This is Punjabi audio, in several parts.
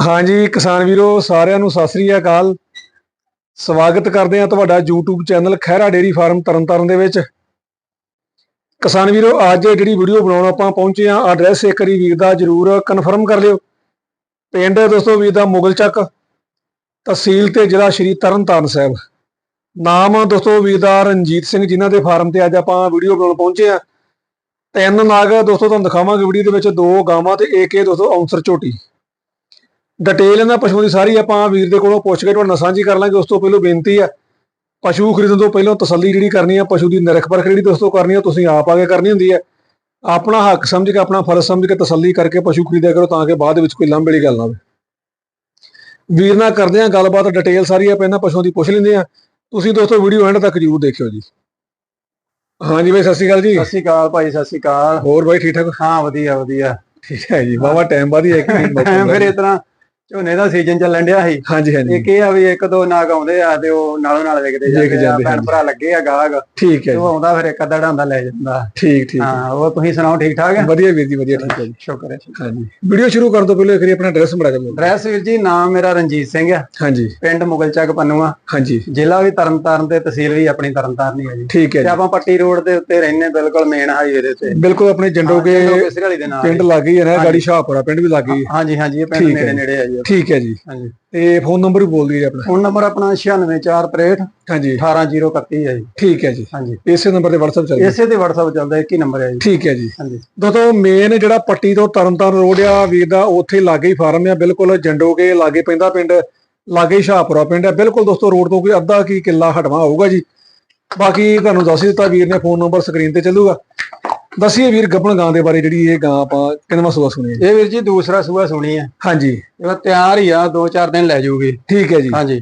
ਹਾਂਜੀ, ਕਿਸਾਨ ਵੀਰੋ, ਸਾਰਿਆਂ ਨੂੰ ਸਤਿ ਸ੍ਰੀ ਅਕਾਲ। ਸਵਾਗਤ ਕਰਦੇ ਹਾਂ ਤੁਹਾਡਾ YouTube channel Khaira dairy farm Tarn Taran ਦੇ ਵਿੱਚ। ਕਿਸਾਨ ਵੀਰੋ, ਅੱਜ ਜਿਹੜੀ ਵੀਡੀਓ ਬਣਾਉਣ ਆਪਾਂ ਪਹੁੰਚੇ ਹਾਂ ਐਡਰੈਸ ਇੱਕ ਵਾਰੀ ਵੀਰ ਦਾ ਜਰੂਰ ਕਨਫਰਮ ਕਰ ਲਿਓ। ਪਿੰਡ ਦੋਸਤੋ ਵੀਰ ਦਾ ਮੁਗਲ ਚੱਕ, ਤਹਿਸੀਲ ਤੇ ਜ਼ਿਲ੍ਹਾ ਸ਼੍ਰੀ ਤਰਨਤਾਰਨ ਸਾਹਿਬ। ਨਾਮ ਦੋਸਤੋ ਵੀਰ ਦਾ ਰਣਜੀਤ ਸਿੰਘ ਜਿਨ੍ਹਾਂ ਦੇ ਫਾਰਮ ਤੇ ਅੱਜ ਆਪਾਂ ਵੀਡੀਓ ਬਣਾਉਣ ਪਹੁੰਚੇ ਹਾਂ। ਤਿੰਨ ਨਾਗ ਦੋਸਤੋ ਤੁਹਾਨੂੰ ਦਿਖਾਵਾਂਗੇ ਵੀਡੀਓ ਦੇ ਵਿੱਚ, ਦੋ ਗਾਵਾਂ ਤੇ ਇੱਕ ਇਹ ਦੋਸਤੋ ਔਂਸਰ ਝੋਟੀ। ਡਿਟੇਲ ਇਹਨਾਂ ਪਸ਼ੂਆਂ ਦੀ ਸਾਰੀ ਆਪਾਂ ਵੀਰ ਦੇ ਕੋਲੋਂ ਪੁੱਛ ਕੇ ਤੁਹਾਡੇ ਨਾਲ ਸਾਂਝੀ ਕਰ ਲਾਂਗੇ ਉਸ ਤੋਂ ਪਹਿਲਾਂ ਬੇਨਤੀ ਆ ਪਸ਼ੂ ਖਰੀਦਣ ਤੋਂ ਪਹਿਲਾਂ ਤਸੱਲੀ ਜਿਹੜੀ ਕਰਨੀ ਆ ਪਸ਼ੂ ਦੀ ਨਿਰਖ ਪਰਖ ਜਿਹੜੀ ਦੋਸਤੋ ਕਰਨੀ ਆ ਤੁਸੀਂ ਆਪ ਆ ਕੇ ਕਰਨੀ ਹੁੰਦੀ ਹੈ। ਆਪਣਾ ਹੱਕ ਸਮਝ ਕੇ ਆਪਣਾ ਫਰਜ਼ ਸਮਝ ਕੇ ਤਸੱਲੀ ਕਰਕੇ ਪਸ਼ੂ ਖਰੀਦਿਆ ਕਰੋ ਤਾਂ ਕਿ ਬਾਅਦ ਵਿੱਚ ਕੋਈ ਲੰਬੇ ਵਾਲੀ ਗੱਲ ਨਾ ਹੋਵੇ। ਵੀਰ ਨਾਲ ਕਰਦੇ ਆ ਗੱਲਬਾਤ ਡਿਟੇਲ ਸਾਰੀ ਆਪਾਂ ਇਹਨਾਂ ਪਸ਼ੂਆਂ ਦੀ ਪੁੱਛ ਲੈਂਦੇ ਆ ਤੁਸੀਂ ਦੋਸਤੋ ਵੀਡੀਓ ਐਂਡ ਤੱਕ ਜ਼ਰੂਰ ਦੇਖਿਓ ਜੀ। ਹਾਂਜੀ ਬਾਈ ਸਤਿ ਸ਼੍ਰੀ ਅਕਾਲ ਜੀ। ਸਤਿ ਸ਼੍ਰੀ ਅਕਾਲ ਭਾਈ ਸਤਿ ਸ਼੍ਰੀ ਅਕਾਲ। ਹੋਰ ਬਾਈ ਠੀਕ ਠਾਕ? ਹਾਂ ਵਧੀਆ ਵਧੀਆ। ਠੀਕ ਹੈ ਜੀ ਬਾਵਾ ਟਾਈਮ ਬਾਅਦ ਹੀ ਇੱਕ ਦਿਨ ਫਿਰ ਇਸ ਤਰ੍ਹਾਂ ਝੋਨੇ ਦਾ ਸੀਜ਼ਨ ਚੱਲਣ ਡਿਆ ਸੀ। ਹਾਂਜੀ ਹਾਂਜੀ। ਇੱਕ ਇਹ ਆ ਵੀ ਇੱਕ ਦੋ ਨਾਗ ਆਉਂਦੇ ਆ ਤੇ ਉਹ ਨਾਲੋਂ ਨਾਲ ਵਿਕਦੇ ਵਿਕ ਜਾਂਦੇ ਆ ਭੈਣ। ਭਰਾ ਲੱਗੇ ਆ ਗਾਹਕ। ਠੀਕ ਹੈ ਤੇ ਉਹ ਆਉਂਦਾ ਫਿਰ ਇੱਕ ਅੱਧਾ ਢਾਂਦਾ ਲੈ ਜਾਂਦਾ। ਠੀਕ ਠੀਕ। ਹਾਂ ਉਹ ਤੁਸੀਂ ਸੁਣਾਓ ਠੀਕ ਠਾਕ ਹੈ ਵਧੀਆ ਵੀਰ ਜੀ ਵਧੀਆ ਠੀਕ ਹੈ ਜੀ। ਸ਼ੁਕਰ ਹੈ ਹਾਂਜੀ। ਵੀਡੀਓ ਸ਼ੁਰੂ ਕਰਨ ਤੋਂ ਪਹਿਲਾਂ ਇੱਕ ਵਾਰੀ ਆਪਣਾ ਐਡਰੈਸ ਬੜਾ ਦਿਓ। ਡਰੈਸ ਵੀਰ ਜੀ ਨਾਮ ਮੇਰਾ ਰਣਜੀਤ ਸਿੰਘ ਆ। ਹਾਂਜੀ। ਪਿੰਡ ਮੁਗਲਚੱਕ ਪੰਨੂਆ। ਹਾਂਜੀ। ਜ਼ਿਲ੍ਹਾ ਵੀ ਤਰਨਤਾਰਨ ਤੇ ਤਹਿਸੀਲ ਵੀ ਆਪਣੀ ਤਰਨਤਾਰਨ ਹੀ ਹੈ ਜੀ। ਠੀਕ ਹੈ ਤੇ ਆਪਾਂ ਪੱਟੀ ਰੋਡ ਦੇ ਉੱਤੇ ਰਹਿੰਦੇ ਬਿਲਕੁਲ ਮੇਨ ਹਾਈਵੇ ਦੇ ਉੱਤੇ। ਬਿਲਕੁਲ ਆਪਣੇ ਜੰਡੋਗੇ ਪਿੰਡ ਲੱਗ ਗਈ ਹੈ ਨਾ ਗਾੜੀ ਸ਼ਾਹਪੁਰਾ ਪਿੰਡ ਵੀ ਲੱਗ ਗਈ। ਹੈ ਹਾਂਜੀ ਹਾਂਜੀ ਇਹ ਪਿੰਡ ਹੈ ਨੇੜੇ ਨੇੜੇ ਆ ਜੀ। ਠੀਕ ਹੈ ਜੀ। ਹਾਂਜੀ। ਤੇ ਫੋਨ ਨੰਬਰ ਵੀ ਬੋਲ ਦਈਏ ਆਪਣਾ। ਫੋਨ ਨੰਬਰ ਆਪਣਾ 96465 ਹਾਂਜੀ। 18031 ਹੈ ਜੀ। ਠੀਕ ਹੈ ਜੀ। ਹਾਂਜੀ। ਇਸੇ ਨੰਬਰ ਤੇ WhatsApp ਚੱਲਦਾ। ਇਸੇ ਤੇ WhatsApp ਚੱਲਦਾ ਇੱਕ ਹੀ ਨੰਬਰ ਹੈ ਜੀ। ਠੀਕ ਹੈ ਜੀ। ਹਾਂਜੀ। ਦੋਸਤੋ ਮੇਨ ਜਿਹੜਾ ਪੱਟੀ ਤੋਂ ਤਰਨਤਾਰਨ ਰੋਡ ਆ ਵੀਰ ਦਾ ਉੱਥੇ ਲਾਗੇ ਹੀ ਫਾਰਮ ਆ। ਬਿਲਕੁਲ ਜੰਡੋਗੇ ਲਾਗੇ ਪੈਂਦਾ ਪਿੰਡ ਲਾਗੇ ਹੀ ਸ਼ਾਹਪੁਰਾ ਪਿੰਡ ਆ। ਬਿਲਕੁਲ ਦੋਸਤੋ ਰੋਡ ਤੋਂ ਕੋਈ ਅੱਧਾ ਕੀ ਕਿੱਲਾ ਹਟਵਾ ਹੋਊਗਾ ਜੀ। ਬਾਕੀ ਤੁਹਾਨੂੰ ਦੱਸ ਹੀ ਦਿੱਤਾ ਵੀਰ ਨੇ ਫੋਨ ਨੰਬਰ ਸਕਰੀਨ ਤੇ ਚੱਲੂਗਾ। ਦੱਸੀਏ ਵੀਰ ਗੱਬਣ ਗਾਂ ਦੇ ਬਾਰੇ ਜਿਹੜੀ ਇਹ ਗਾਂ ਆਪਾਂ ਕਿੰਨਵਾਂ ਸੂਆ ਸੁਣੀ ਹੈ? ਇਹ ਵੀਰ ਜੀ ਦੂਸਰਾ ਸੂਆ ਸੁਣੀ ਹੈ। ਹਾਂਜੀ। ਇਹ ਤਿਆਰ ਹੀ ਆ 2-4 ਦਿਨ ਲੈ ਜਾਊਗੀ ਠੀਕ ਹੈ ਜੀ। ਹਾਂਜੀ।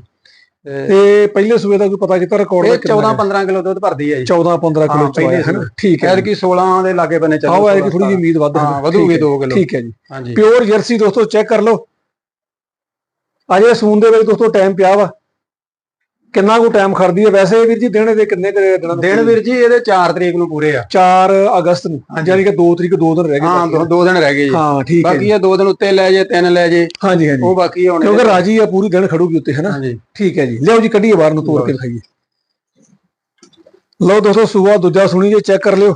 ਤੇ ਪਹਿਲੇ ਸੂਏ ਦਾ ਕੋਈ ਪਤਾ ਕੀਤਾ ਰਿਕਾਰਡ ਇਹ 14-15 ਕਿਲੋ ਦੁੱਧ ਭਰਦੀ ਹੈ ਜੀ। 14 15 ਕਿਲੋ ਪਹਿਲੇ ਹੈ ਠੀਕ ਹੈ ਕੀ 16 ਦੇ ਲਾਗੇ ਬੰਨੇ ਚੱਲੂ ਆਓ ਕਿ ਥੋੜੀ ਜਿਹੀ ਉਮੀਦ ਵੱਧ ਹਾਂ। ਵਧੂਗੀ 2 ਕਿਲੋ। ਠੀਕ ਹੈ ਜੀ। ਹਾਂਜੀ। ਪਿਓਰ ਜਰਸੀ ਦੋਸਤੋ ਚੈੱਕ ਕਰ ਲਓ। ਅਜੇ ਸੂਨ ਦੇ ਵਿੱਚ ਦੋਸਤੋ ਟਾਈਮ ਪਿਆ ਵਾ। ਕਿੰਨਾ ਕੁ ਟਾਈਮ ਖੜਦੀ ਹੈ? ਵੈਸੇ ਵੀਰ ਜੀ ਦਿਨ ਦੇ ਕਿੰਨੇ ਕੁ ਦਿਨਾਂ ਨੂੰ ਦਿਨ ਵੀਰ ਜੀ ਇਹਦੇ 4 ਤਰੀਕ ਨੂੰ ਪੂਰੇ ਆ। 4 ਅਗਸਤ ਨੂੰ ਹਾਂਜੀ। ਯਾਨੀ ਕਿ 2 ਤਰੀਕ 2 ਦਿਨ ਰਹਿ ਗਏ ਹਾਂ ਬਾਕੀ। ਦੋ ਦੋ ਦਿਨ ਰਹਿ ਗਏ ਜੀ। ਹਾਂ ਠੀਕ ਹੈ ਬਾਕੀ। ਇਹ ਦੋ ਦਿਨ ਉੱਤੇ ਲੈ ਜੇ ਤਿੰਨ ਲੈ ਜੇ। ਹਾਂਜੀ ਹਾਂਜੀ। ਉਹ ਬਾਕੀ ਹੋਣੇ ਕਿਉਂਕਿ ਰਾਜੀ ਆ ਪੂਰੀ ਦਿਨ ਖੜੂਗੀ ਉੱਤੇ ਹੈ ਨਾ ਹਾਂਜੀ। ਠੀਕ ਹੈ ਜੀ। ਲਿਆਓ ਜੀ ਕੱਢੀਏ ਬਾਹਰ ਨੂੰ ਤੋੜ ਕੇ ਦਿਖਾਈਏ। ਲਓ ਦੋਸਤੋ ਸੂਆ ਦੂਜਾ ਸੁਣੀ ਜੇ ਚੈੱਕ ਕਰ ਲਿਓ।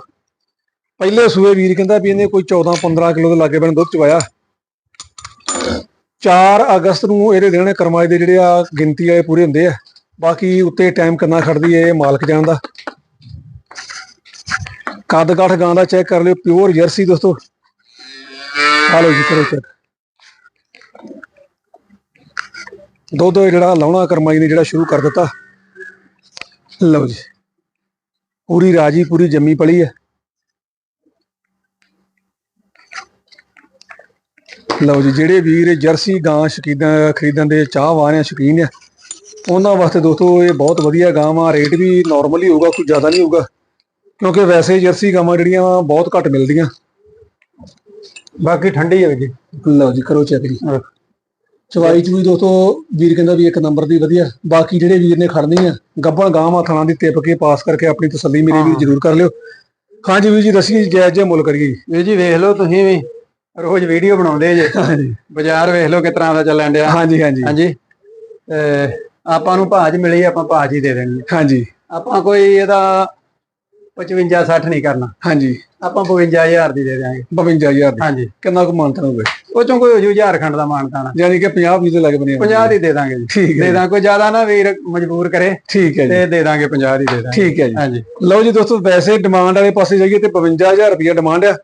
ਪਹਿਲੇ ਸੂਏ ਵੀਰ ਕਹਿੰਦਾ ਵੀ ਇਹਨੇ ਕੋਈ 14 15 ਕਿਲੋ ਦੇ ਲਾਗੇ ਬਣ ਦੁੱਧ ਚਵਾਇਆ। 4 ਅਗਸਤ ਨੂੰ ਇਹਦੇ ਦਿਨ ਕਰਮਾਈ ਦੇ ਜਿਹੜੇ ਆ ਗਿਣਤੀ ਵਾਲੇ ਪੂਰੇ ਹੁੰਦੇ ਆ। ਬਾਕੀ ਉੱਤੇ ਟਾਈਮ ਕਿੰਨਾ ਖੜਦੀ ਹੈ ਇਹ ਮਾਲਕ ਜਾਣਦਾ। ਕੱਦ ਕਾਠ ਗਾਂ ਦਾ ਚੈੱਕ ਕਰ ਲਿਓ ਪਿਓਰ ਜਰਸੀ ਦੋਸਤੋ। ਆ ਲਓ ਜੀ, ਕਰੋ ਚੈੱਕ ਦੁੱਧ ਜਿਹੜਾ ਲਾਉਣਾ ਕਰਮਾਈ ਨੇ ਜਿਹੜਾ ਸ਼ੁਰੂ ਕਰ ਦਿੱਤਾ। ਲਓ ਜੀ। ਪੂਰੀ ਰਾਜੀ, ਪੂਰੀ ਜੰਮੀ ਪਲੀ ਹੈ। ਲਓ ਜੀ, ਜਿਹੜੇ ਵੀਰ ਜਰਸੀ ਗਾਂ ਸ਼ਕੀਦਾਂ, ਖਰੀਦਣ ਦੇ ਚਾਹਵਾਨ ਆ, ਸ਼ੌਕੀਨ ਆ ਉਹਨਾਂ ਵਾਸਤੇ ਦੋਸਤੋ ਇਹ ਬਹੁਤ ਵਧੀਆ ਗਾਂ ਵਾ ਰੇਟ ਵੀ ਨਾਰਮਲ ਹੀ ਹੋਊਗਾ ਕੋਈ ਜ਼ਿਆਦਾ ਨਹੀਂ ਹੋਊਗਾ। ਕਿਉਂਕਿ ਵੈਸੇ ਜਰਸੀ ਗਾਵਾਂ ਜਿਹੜੀਆਂ ਬਹੁਤ ਘੱਟ ਮਿਲਦੀਆਂ। ਬਾਕੀ ਠੰਡੀ ਹੈ ਜੀ। ਲਓ ਜੀ ਕਰੋ ਚੈੱਕ ਜੀ। ਚਵਾਈ ਚੂਈ ਦੋਸਤੋ ਵੀਰ ਕਹਿੰਦਾ ਵੀ ਇੱਕ ਨੰਬਰ ਦੀ ਵਧੀਆ। ਬਾਕੀ ਜਿਹੜੇ ਵੀਰ ਨੇ ਖੜਨੀ ਆ ਗੱਬਣ ਗਾਵਾਂ ਥਾਣਾ ਦੀ ਟਿਪ ਕੇ ਪਾਸ ਕਰਕੇ ਆਪਣੀ ਤਸੱਲੀ ਮੇਰੀ ਵੀ ਜ਼ਰੂਰ ਕਰ ਲਿਓ। ਹਾਂਜੀ ਵੀਰ ਜੀ ਦੱਸੀਏ ਜਾਇਜ਼ ਜੇ ਮੁੱਲ ਕਰੀਏ ਜੀ। ਵੀਰ ਜੀ ਵੇਖ ਲਓ ਤੁਸੀਂ ਵੀ ਰੋਜ਼ ਵੀਡੀਓ ਬਣਾਉਂਦੇ ਜੇ। ਹਾਂਜੀ ਬਾਜ਼ਾਰ ਵੇਖ ਲਓ ਕਿਸ ਤਰ੍ਹਾਂ ਦਾ ਚੱਲਣ ਡਿਆ। ਹਾਂਜੀ ਹਾਂਜੀ। ਹਾਂਜੀ ਆਪਾਂ ਨੂੰ ਭਾਜ ਮਿਲੀ ਆਪਾਂ ਭਾਜ ਹੀ ਦੇ ਦੇਣੀ ਹੈ। ਹਾਂਜੀ। ਆਪਾਂ ਕੋਈ ਇਹਦਾ 55 60 ਨਹੀਂ ਕਰਨਾ। ਹਾਂਜੀ। ਆਪਾਂ 52000 ਦੀ ਦੇ ਦਿਆਂਗੇ। 52000 ਦੀ। ਹਾਂਜੀ। ਕਿੰਨਾ ਕੁ ਮਾਨਤਾ ਹੋਵੇ ਉਹ ਚੋਂ ਕੋਈ ਹੋ ਜੂ ਝਾਰਖੰਡ ਦਾ ਮਾਨਤਾਣਾ ਯਾਨੀ ਕਿ 50 ਵੀਹ ਦੇ ਲੱਗ ਬਣੇ 50 ਦੀ ਦੇ ਦਾਂਗੇ ਜੀ। ਠੀਕ ਹੈ ਦੇ ਦਾਂ ਕੋਈ ਜ਼ਿਆਦਾ ਨਾ ਵੀਰ ਮਜਬੂਰ ਕਰੇ। ਠੀਕ ਹੈ ਜੀ। ਤੇ ਦੇ ਦਾਂਗੇ 50 ਦੀ ਦੇ ਦਾਂਗੇ। ਠੀਕ ਹੈ ਜੀ। ਹਾਂਜੀ। ਲਓ ਜੀ ਦੋਸਤੋ ਵੈਸੇ ਡਿਮਾਂਡ ਵਾਲੇ ਪਾਸੇ ਜਾਈਏ ਤੇ 52000 ਰੁਪਏ ਡਿਮਾਂਡ ਆ।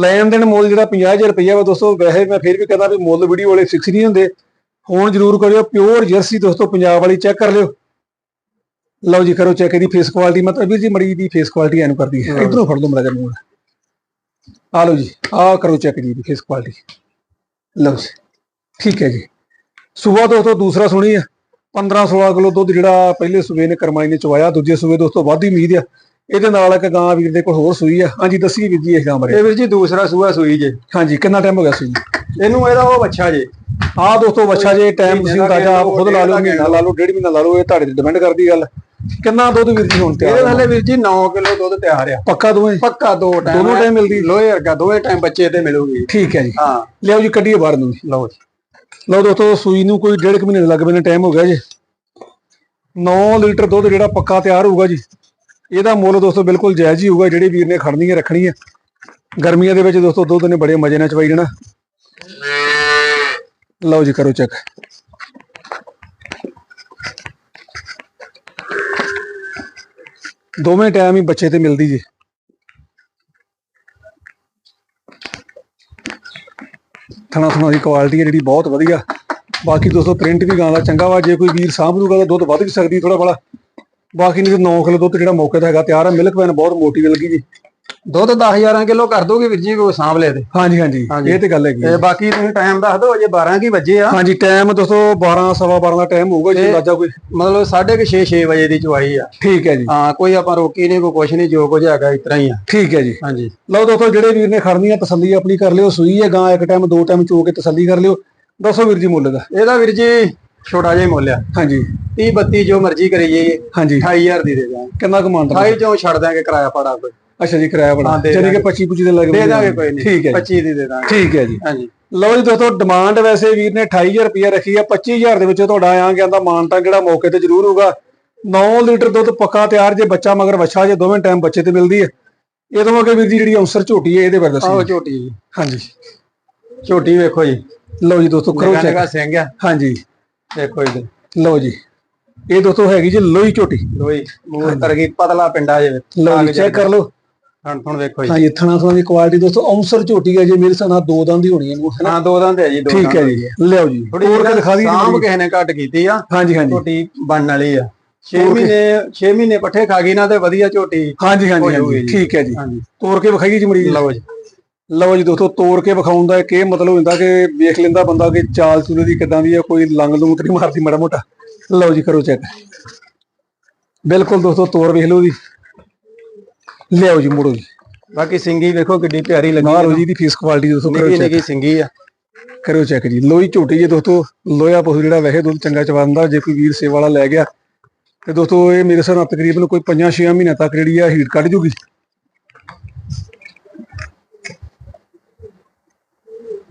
ਲੈਣ ਦੇਣ ਮੁੱਲ ਜਿਹੜਾ 50000 ਰੁਪਏ ਵਾ ਦੋਸਤੋ ਵੈਸੇ ਮੈਂ ਫਿਰ ਵੀ ਕਹਦਾ ਵੀ ਮੁੱਲ ਵੀਡੀਓ ਵਾਲੇ ਫਿਕਸ ਨਹੀਂ ਹੁੰਦੇ। ਫੋਨ ਜ਼ਰੂਰ ਕਰਿਓ ਪਿਓਰ ਜਰਸੀ ਦੋਸਤੋ ਪੰਜਾਬ ਵਾਲੀ ਚੈੱਕ ਕਰ ਲਿਓ। ਲਓ ਜੀ ਕਰੋ ਚੈੱਕ ਇਹਦੀ ਫੇਸ ਕੁਆਲਿਟੀ ਮਤਲਬ ਵੀਰ ਜੀ ਮੜੀ ਦੀ ਫੇਸ ਕੁਆਲਿਟੀ ਐਨ ਕਰਦੀ ਹੈ। ਇਧਰੋਂ ਫੜ ਲਓ ਮੜਾ ਜਿਹਾ ਮੂੰਹ ਆ ਲਓ ਜੀ ਆ ਕਰੋ ਚੈੱਕ ਜੀ ਫੇਸ ਕੁਆਲਿਟੀ ਲਓ ਜੀ ਠੀਕ ਹੈ ਜੀ। ਸੂਬਾ ਦੋਸਤੋ ਦੂਸਰਾ ਸੁਣੀ ਆ। 15 16 ਕਿਲੋ ਦੁੱਧ ਜਿਹੜਾ ਪਹਿਲੇ ਸੂਬੇ ਨੇ ਕਰਮਾਈ ਨੇ ਚਵਾਇਆ ਦੂਜੇ ਸੂਬੇ ਦੋਸਤੋ ਵੱਧ ਹੀ ਉਮੀਦ ਆ। ਇਹਦੇ ਨਾਲ ਇੱਕ ਗਾਂ ਵੀਰ ਦੇ ਕੋਲ ਹੋਰ ਸੂਈ ਆ। ਹਾਂਜੀ ਦੱਸੀਏ ਵੀਰ ਜੀ ਇਸ ਗਾਂ ਬਾਰੇ। ਇਹ ਵੀਰ ਜੀ ਦੂਸਰਾ ਸੂਆ ਸੂਈ ਜੇ। ਹਾਂਜੀ ਕਿੰਨਾ ਟਾਈਮ ਹੋ ਗਿਆ ਸੂਈ ਇਹਨੂੰ ਇਹਦਾ ਉਹ ਬੱਚਾ ਜੇ। ਆ ਦੋਸਤੋ ਬੱਚਾ ਜੇ ਟਾਈਮ ਤੁਸੀਂ ਅੰਦਾਜ਼ਾ ਆਪ ਖੁਦ ਲਾ ਲਓ ਲਓ, ਮਹੀਨਾ ਲਾ ਲਓ ਡੇਢ ਮਹੀਨਾ ਲਾ ਲਓ ਇਹ ਤੁਹਾਡੇ ਤੇ ਡਿਪੈਂਡ ਕਰਦੀ ਗੱਲ। ਕਿੰਨਾ ਦੁੱਧ ਵੀਰ ਜੀ ਹੁਣ ਇਹਦੇ ਤਿਆਰ ਆ? ਥੱਲੇ ਵੀਰ ਜੀ 9 ਕਿਲੋ ਦੁੱਧ ਤਿਆਰ ਆ। ਪੱਕਾ ਦੋਵੇਂ? ਪੱਕਾ ਦੋ ਟਾਈਮ ਦੋਨੋਂ time ਮਿਲਦੀ? ਲੋਹੇ ਵਰਗਾ ਦੋਵੇਂ ਟਾਈਮ ਬੱਚੇ ਤੇ ਮਿਲੂਗੀ। ਠੀਕ ਹੈ ਜੀ। ਹਾਂ। ਲਿਆਓ ਜੀ ਕੱਢੀਏ ਬਾਹਰ ਨੂੰ। ਲਓ ਜੀ। ਲਓ ਦੋਸਤੋ ਸੂਈ ਨੂੰ ਕੋਈ ਡੇਢ ਕੁ ਮਹੀਨੇ ਲੱਗ ਪੈਣੇ ਟਾਈਮ ਹੋ ਗਿਆ ਜੀ। 9 ਲੀਟਰ ਦੁੱਧ ਜਿਹੜਾ ਪੱਕਾ ਤਿਆਰ ਹੋਊਗਾ ਜੀ। ਇਹਦਾ ਮੁੱਲ ਦੋਸਤੋ ਬਿਲਕੁਲ ਜਾਇਜ਼ ਹੀ ਹੋਊਗਾ ਜਿਹੜੇ ਵੀਰ ਨੇ ਖੜਨੀ ਹੈ ਰੱਖਣੀ ਹੈ। ਗਰਮੀਆਂ ਦੇ ਵਿੱਚ ਦੋਸਤੋ ਦੁੱਧ ਨੇ ਬੜੇ ਮਜ਼ੇ ਨਾਲ ਚਵਾਈ ਜਾਣਾ ਲਓ ਜੀ, ਕਰੋ ਚੈੱਕ ਦੋਵੇਂ ਟਾਈਮ ਹੀ ਬੱਚੇ ਤੇ ਮਿਲਦੀ ਜੀ। ਥਣਾ ਥਣਾ ਦੀ ਕੁਆਲਿਟੀ ਹੈ ਜਿਹੜੀ, ਬਹੁਤ ਵਧੀਆ। ਬਾਕੀ ਦੋਸਤੋ ਪ੍ਰਿੰਟ ਵੀ ਗਾਂ ਦਾ ਚੰਗਾ ਵਾ। ਜੇ ਕੋਈ ਵੀਰ ਸਾਂਭ ਲੂਗਾ ਤਾਂ ਦੁੱਧ ਵੱਧ ਵੀ ਸਕਦੀ ਥੋੜਾ ਬੜਾ ਬਾਕੀ ਨਹੀਂ ਤੇ 9 ਕਿਲੋ ਦੁੱਧ ਜਿਹੜਾ ਮੌਕੇ ਤੇ ਹੈਗਾ, ਤਿਆਰ ਹੈ ਮਿਲਕ ਵੈਨ ਬਹੁਤ ਮੋਟੀ ਲੱਗੀ ਜੀ। ਦੁੱਧ 10000 ਕਿਲੋ ਕਰ ਦੋਗੇ ਵੀਰ ਜੀ ਕੋਈ ਸਾਂਭ ਲੈ ਤੇ। ਹਾਂਜੀ ਹਾਂਜੀ। ਇਹ ਤੇ ਗੱਲ ਹੈਗੀ ਤੇ। ਬਾਕੀ ਤੁਸੀਂ ਟਾਈਮ ਦੱਸ ਦਿਓ ਅਜੇ 12 ਕੀ ਵਜੇ ਆ। ਹਾਂਜੀ ਟਾਈਮ ਦੋਸਤੋ 12 ਸਵਾ 12 ਦਾ ਟਾਈਮ ਹੋਊਗਾ ਜੀ ਅੰਦਾਜ਼ਾ ਕੋਈ। ਮਤਲਬ 6:30 6 ਵਜੇ ਦੀ ਚੁਆਈ ਆ। ਠੀਕ ਹੈ ਜੀ। ਹਾਂ ਕੋਈ ਆਪਾਂ ਰੋਕੀ ਨਹੀਂ ਕੋਈ ਕੁਛ ਨਹੀਂ ਜੋ ਕੁਝ ਹੈਗਾ ਇਸ ਤਰ੍ਹਾਂ ਹੀ ਆ। ਠੀਕ ਹੈ ਜੀ। ਹਾਂਜੀ। ਲਓ ਦੋਸਤੋ ਜਿਹੜੇ ਵੀਰ ਨੇ ਖੜਨੀ ਆ ਤਸੱਲੀ ਆਪਣੀ ਕਰ ਲਿਓ ਸੂਈ ਹੈ ਗਾਂ ਇੱਕ ਟਾਈਮ ਦੋ ਟਾਈਮ ਚੋ ਕੇ ਤਸੱਲੀ ਕਰ ਲਿਓ। ਦੱਸੋ ਵੀਰ ਜੀ ਮੁੱਲ ਦਾ। ਇਹਦਾ ਵੀਰ ਜੀ ਛੋਟਾ ਜਿਹਾ ਮੁੱਲ ਆ। ਹਾਂਜੀ। 30 32 ਜੋ ਮਰਜ਼ੀ ਕਰੀ ਜਾਈਏ ਹਾਂਜੀ 28000 ਦੀ ਦੇ ਦਾਂਗੇ। ਕਿੰਨਾ ਕਮਾਂਦਾ 28 ਚੋਂ ਛੱਡ ਦਾਂਗੇ ਕਿਰਾਇਆ ਪਾੜਾ ਕੋਈ। ਅੱਛਾ ਜੀ ਕਿਰਾਇਆ ਹਾਂ, ਦੇ ਜਾਨੀ ਕਿ 25 25 ਦੇ ਲੱਗ ਦੇ ਦਾਂਗੇ ਕੋਈ ਨਹੀਂ। ਠੀਕ ਹੈ ਜੀ। 25 ਦੀ ਦੇ ਦਾਂਗੇ। ਠੀਕ ਹੈ ਜੀ। ਹਾਂਜੀ। ਲਓ ਜੀ ਦੋਸਤੋ ਡਿਮਾਂਡ ਵੈਸੇ ਵੀਰ ਨੇ 28000 ਰੁਪਏ ਰੱਖੀ ਆ। 25000 ਦੇ ਵਿੱਚ ਤੁਹਾਡਾ ਆਂ ਕਹਿੰਦਾ ਮਾਨਤਾ ਜਿਹੜਾ ਮੌਕੇ ਤੇ ਜ਼ਰੂਰ ਹੋਊਗਾ। 9 ਲੀਟਰ ਦੁੱਧ ਪੱਕਾ ਤਿਆਰ ਜੇ ਬੱਚਾ ਮਗਰ ਵੱਛਾ ਜੇ ਦੋਵੇਂ ਟਾਈਮ ਬੱਚੇ ਤੇ ਮਿਲਦੀ ਹੈ। ਇਹ ਤੋਂ ਅੱਗੇ ਵੀਰ ਜੀ ਜਿਹੜੀ ਔਂਸਰ ਝੋਟੀ ਹੈ ਇਹਦੇ ਬਾਰੇ ਆਹੋ ਦੱਸੋ ਝੋਟੀ ਜੀ। ਹਾਂਜੀ। ਝੋਟੀ ਵੇਖੋ ਜੀ। ਲਓ ਜੀ ਦੋਸਤੋ ਕਰੋ ਚੈੱਕ ਸਿੰਘ ਆ। ਹਾਂਜੀ। ਦੇਖੋ ਜੀ। ਲਓ ਜੀ। ਇਹ ਦੋਸਤੋ ਹੈਗੀ ਜੀ ਲੋਈ ਝੋਟੀ। ਲੋਈ ਮੂੰਹ ਤਰ ਗਈ ਪਤਲਾ ਪਿੰਡਾ ਜੇ। ਲਓ ਚੈੱਕ ਕਰ ਲਓ। ਹੁਣ ਹੁਣ ਵੇਖੋ ਜੀ। ਹਾਂਜੀ ਥਣਾ ਥਣਾ ਦੀ ਕੁਆਲਿਟੀ ਦੋਸਤੋ ਔਂਸਰ ਝੋਟੀ ਹੈ ਜੇ ਮੇਰੇ ਹਿਸਾਬ ਨਾਲ ਦੋ ਦੰਦ ਹੀ ਹੋਣੀ ਹੈ ਇਹਨੂੰ ਹਨਾ ਹਾਂ ਦੋ ਦੰਦ ਹੈ ਜੀ ਦੋ ਠੀਕ ਹੈ ਜੀ। ਲਿਓ ਜੀ ਤੋੜ ਕੇ ਦਿਖਾ ਸਾਂਭ ਜੀ ਕਿਸੇ ਨੇ ਘੱਟ ਕੀਤੀ ਆ ਹਾਂਜੀ ਹਾਂਜੀ। ਝੋਟੀ ਬਣਨ ਵਾਲੀ ਆ। 6 ਤੋੜ ਕੇ- ਮਹੀਨੇ 6 ਮਹੀਨੇ ਪੱਠੇ ਖਾ ਗਈ ਨਾ ਤੇ ਵਧੀਆ ਝੋਟੀ ਹਾਂਜੀ ਹਾਂਜੀ ਹੋ ਜੀ। ਠੀਕ ਹੈ ਜੀ। ਤੋੜ ਕੇ ਵਿਖਾਈਏ ਜੀ ਮਰੀਜ਼ ਲਓ ਜੀ। ਲਓ ਜੀ ਦੋਸਤੋ ਤੋੜ ਕੇ ਵਿਖਾਉਣ ਦਾ ਇਹ ਮਤਲਬ ਹੁੰਦਾ ਕਿ ਵੇਖ ਲੈਂਦਾ ਬੰਦਾ ਕਿ ਚਾਲ ਚੂਲੇ ਦੀ ਕਿਦਾਂ ਦੀ ਹੈ ਕੋਈ ਲੰਗ ਲੂੰਗ ਤੇ ਮਾਰਦੀ ਮਾੜਾ ਮੋਟਾ। ਲਓ ਜੀ ਕਰੋ ਚੈੱਕ ਬਿਲਕੁਲ ਦੋਸਤੋ ਤੋੜ ਵੇਖ ਲਓ ਜੀ। ਲਿਆਓ ਜੀ ਮੁੜੋ ਜੀ। ਬਾਕੀ ਸਿੰਗੀ ਵੇਖੋ ਕਿੱਡੀ ਪਿਆਰੀ ਲੱਗੀ ਮਾਰੋ ਜੀ ਦੀ ਫੇਸ ਕੁਆਲਿਟੀ ਦੋਸਤੋ ਨਿੱਕੀ ਨਿੱਕੀ ਸਿੰਗੀ ਆ। ਕਰੋ ਚੈੱਕ ਜੀ। ਲੋਈ ਝੋਟੀ ਜੀ ਦੋਸਤੋ ਲੋਇਆ ਪਸ਼ੂ ਜਿਹੜਾ ਵੈਸੇ ਦੁੱਧ ਚੰਗਾ ਚਵਾਉਂਦਾ ਜੇ ਕੋਈ ਵੀਰ ਸੇਵਾ ਵਾਲਾ ਲੈ ਗਿਆ। ਤੇ ਦੋਸਤੋ ਇਹ ਮੇਰੇ ਹਿਸਾਬ ਨਾਲ ਤਕਰੀਬਨ ਕੋਈ 5-6 ਮਹੀਨਿਆਂ ਤੱਕ ਜਿਹੜੀ ਆ ਹੀਟ ਕੱਢ ਜੂਗੀ।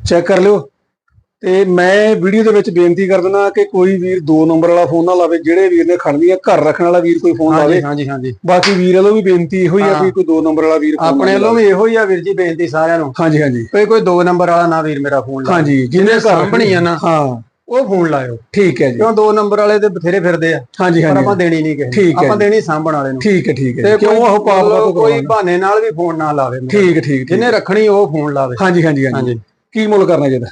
ਚੈੱਕ ਕਰ ਲਿਓ। ਤੇ ਮੈਂ ਵੀਡੀਓ ਦੇ ਵਿੱਚ ਬੇਨਤੀ ਕਰ ਦਿੰਦਾ ਕਿ ਕੋਈ ਵੀਰ ਦੋ ਨੰਬਰ ਵਾਲਾ ਫੋਨ ਨਾ ਲਾਵੇ ਜਿਹੜੇ ਵੀਰ ਨੇ ਖੜਨੀ ਆ ਘਰ ਰੱਖਣ ਵਾਲਾ ਵੀਰ ਕੋਈ ਫੋਨ ਲਾਵੇ। ਹਾਂਜੀ ਹਾਂਜੀ। ਬਾਕੀ ਵੀਰ ਵੱਲੋਂ ਵੀ ਬੇਨਤੀ ਇਹੋ ਹੀ ਆ। ਵੀ ਕੋਈ ਦੋ ਨੰਬਰ ਵਾਲਾ ਵੀਰ ਆਪਣੇ ਵੱਲੋਂ ਵੀ ਇਹੋ ਹੀ ਆ ਵੀਰ ਜੀ ਬੇਨਤੀ ਸਾਰਿਆਂ ਨੂੰ। ਹਾਂਜੀ ਹਾਂਜੀ। ਕੋਈ ਕੋਈ ਦੋ ਨੰਬਰ ਵਾਲਾ ਨਾ ਵੀਰ ਮੇਰਾ ਫੋਨ ਲਾ ਹਾਂਜੀ ਜਿਹਨੇ ਸਾਂਭਣੀ ਆ ਨਾ ਹਾਂ। ਉਹ ਫੋਨ ਲਾਇਓ। ਠੀਕ ਹੈ ਜੀ। ਕਿਉਂ ਦੋ ਨੰਬਰ ਵਾਲੇ ਤੇ ਬਥੇਰੇ ਫਿਰਦੇ ਆ। ਹਾਂਜੀ ਹਾਂਜੀ। ਆਪਾਂ ਦੇਣੀ ਨਹੀਂ ਕਿਸੇ ਆਪਾਂ ਦੇਣੀ ਸਾਂਭਣ ਵਾਲੇ ਨੂੰ। ਠੀਕ ਹੈ ਠੀਕ ਹੈ। ਕਿਉਂ ਉਹ ਪਾਪ ਦਾ ਕੋਈ ਬਹਾਨੇ ਨਾਲ ਵੀ ਫੋਨ ਨਾ ਲਾਵੇ। ਠੀਕ ਠੀਕ ਜਿਹਨੇ ਰੱਖਣੀ ਉਹ ਫੋਨ ਲਾਵੇ। ਹਾਂਜੀ ਹਾਂਜੀ ਹਾਂਜੀ। ਕੀ ਮੁੱਲ ਕਰਨਾ ਚਾਹੀਦਾ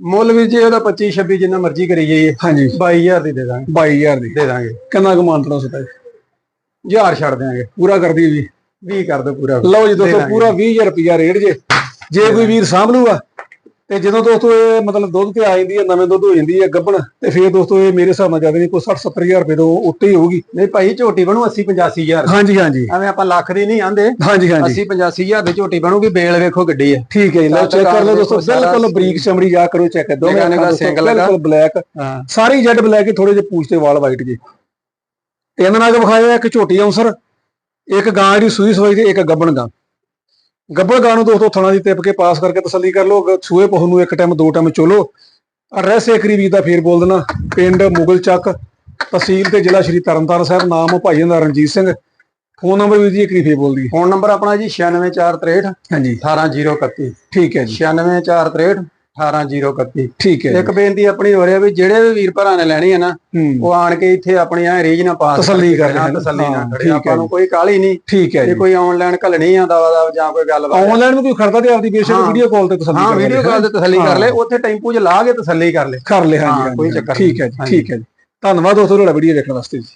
ਮੁੱਲ ਵੀ ਜੇ ਉਹਦਾ 25 26 ਜਿੰਨਾ ਮਰਜ਼ੀ ਕਰੀ ਜਾਈਏ। ਹਾਂਜੀ। 22000 ਦੀ ਦੇ ਦਾਂਗੇ। 22000 ਦੀ। ਦੇ ਦਾਂਗੇ। ਕਿੰਨਾ ਕੁ ਮਾਨਤਨਾ ਸੁਤਾ ਹਜ਼ਾਰ ਛੱਡ ਦਿਆਂਗੇ। ਪੂਰਾ ਕਰ ਦਿਓ ਜੀ। 20 ਕਰ ਦੋ ਪੂਰਾ। ਲਓ ਜੀ ਦੋਸਤੋ। ਪੂਰਾ 20000 ਰੁਪਿਆ ਰੇਟ ਜੇ। ਜੇ ਕੋਈ ਵੀਰ ਸਾਂਭ ਲੂਗਾ ਤੇ ਜਦੋਂ ਦੋਸਤੋ ਇਹ ਮਤਲਬ ਦੁੱਧ ਤੇ ਆ ਜਾਂਦੀ ਹੈ ਨਵੇਂ ਦੁੱਧ ਹੋ ਜਾਂਦੀ ਹੈ ਗੱਬਣ ਤੇ ਫਿਰ ਦੋਸਤੋ ਇਹ ਮੇਰੇ ਹਿਸਾਬ ਨਾਲ ਜ਼ਿਆਦਾ ਨਹੀਂ ਕੋਈ 60 70000 ਰੁਪਏ ਤੋਂ ਉੱਤੇ ਹੀ ਹੋਊਗੀ। ਨਹੀਂ ਭਾਈ ਝੋਟੀ ਬਣੂ 80 85000 ਹਾਂਜੀ ਹਾਂਜੀ। ਐਵੇਂ ਆਪਾਂ ਲੱਖ ਦੀ ਨਹੀਂ ਆਂਦੇ। ਹਾਂਜੀ ਹਾਂਜੀ। 80 85000 ਦੀ ਝੋਟੀ ਬਣੂਗੀ ਬੇਲ ਵੇਖੋ ਗੱਡੀ ਆ ਠੀਕ ਹੈ ਜੀ ਲਓ ਚੈੱਕ ਕਰ ਲਓ ਦੋਸਤੋ ਬਿਲਕੁਲ ਬਰੀਕ ਚਮੜੀ ਜਾ ਕਰੋ ਚੈੱਕ ਦੋਵੇਂ। ਬਿਲਕੁਲ ਬਲੈਕ ਹਾਂ। ਸਾਰੀ ਜੈਡ ਬਲੈਕ ਹੀ ਥੋੜੇ ਜਿਹੇ ਪੂਛ ਤੇ ਵਾਲ ਵਾਈਟ ਜੀ। ਇਹਨਾਂ ਨਾਲ ਵਿਖਾਇਆ ਇੱਕ ਝੋਟੀ ਆਉਂਸਰ ਇੱਕ ਗਾਂ ਜਿਹੜੀ ਸੂਈ ਸਵਾਈ ਤੇ ਇੱਕ ਗੱਬਣ ਗਾਂ। ਗੱਬਣ ਗਾਂ ਨੂੰ ਦੋਸਤੋ ਥਣਾ ਦੀ ਟਿਪ ਕੇ ਪਾਸ ਕਰਕੇ ਤਸੱਲੀ ਕਰ ਲਓ ਸੂਏ ਪਹੂ ਨੂੰ ਇੱਕ ਟਾਈਮ ਦੋ ਟਾਈਮ ਚੋਲੋ। ਐਡਰੈਸ ਏਕਰੀ ਵੀਰ ਦਾ ਫੇਰ ਬੋਲ ਦੇਣਾ ਪਿੰਡ ਮੁਗਲ ਚੱਕ ਤਹਿਸੀਲ ਤੇ ਜ਼ਿਲ੍ਹਾ ਸ਼੍ਰੀ ਤਰਨਤਾਰਨ ਸਾਹਿਬ ਨਾਮ ਭਾਈ ਦਾ ਰਣਜੀਤ ਸਿੰਘ। ਫੋਨ ਨੰਬਰ ਵੀਰ ਜੀ ਏਕਰੀ ਫੇਰ ਬੋਲਦੀ ਫੋਨ ਨੰਬਰ ਆਪਣਾ ਜੀ 96463 ਹਾਂਜੀ। 18031 ਠੀਕ ਹੈ ਜੀ। 96463 18031 ਠੀਕ ਹੈ ਇੱਕ ਬੇਨਤੀ ਆਪਣੀ ਹੋ ਰਿਹਾ ਵੀ ਜਿਹੜੇ ਵੀ ਵੀਰ ਭਰਾ ਨੇ ਲੈਣੀ ਹੈ ਨਾ ਹੂੰ। ਉਹ ਆਣ ਕੇ ਇੱਥੇ ਆਪਣੀ ਐ ਰੀਝ ਨਾ ਪਾਸ ਤਸੱਲੀ ਕਰ ਲੈਣ। ਤਸੱਲੀ ਨਾ। ਕਰੇ ਹੈ ਆਪਾਂ ਨੂੰ ਕੋਈ ਕਾਹਲੀ ਨਹੀਂ ਠੀਕ ਹੈ ਜੇ ਜੀ। ਕੋਈ ਆਨਲਾਈਨ ਘੱਲਣੀ ਆ ਦਵਾ ਦਾ ਜਾਂ ਕੋਈ ਗੱਲਬਾਤ ਆਨਲਾਈਨ ਵੀ ਕੋਈ ਖੜਦਾ ਤੇ ਆਪਦੀ ਬੇਸ਼ੱਕ ਹਾਂ। ਵੀਡੀਓ ਕਾਲ ਤੇ ਤਸੱਲੀ ਹਾਂ ਕਰ ਵੀਡੀਓ। ਕਾਲ ਤੇ ਤਸੱਲੀ ਕਰ ਲੈ ਉੱਥੇ ਟੈਂਪੂ 'ਚ ਲਾ ਕੇ ਤਸੱਲੀ ਕਰ ਲੈ। ਕਰ ਲੈ ਹਾਂ, ਹਾਂਜੀ ਕੋਈ ਚੱਕਰ ਠੀਕ ਹੈ ਜੀ। ਠੀਕ ਹੈ ਜੀ। ਧੰਨਵਾਦ ਦੋਸਤੋ ਤੁਹਾਡਾ ਵੀਡੀਓ ਦੇਖਣ ਵਾਸਤੇ ਜੀ।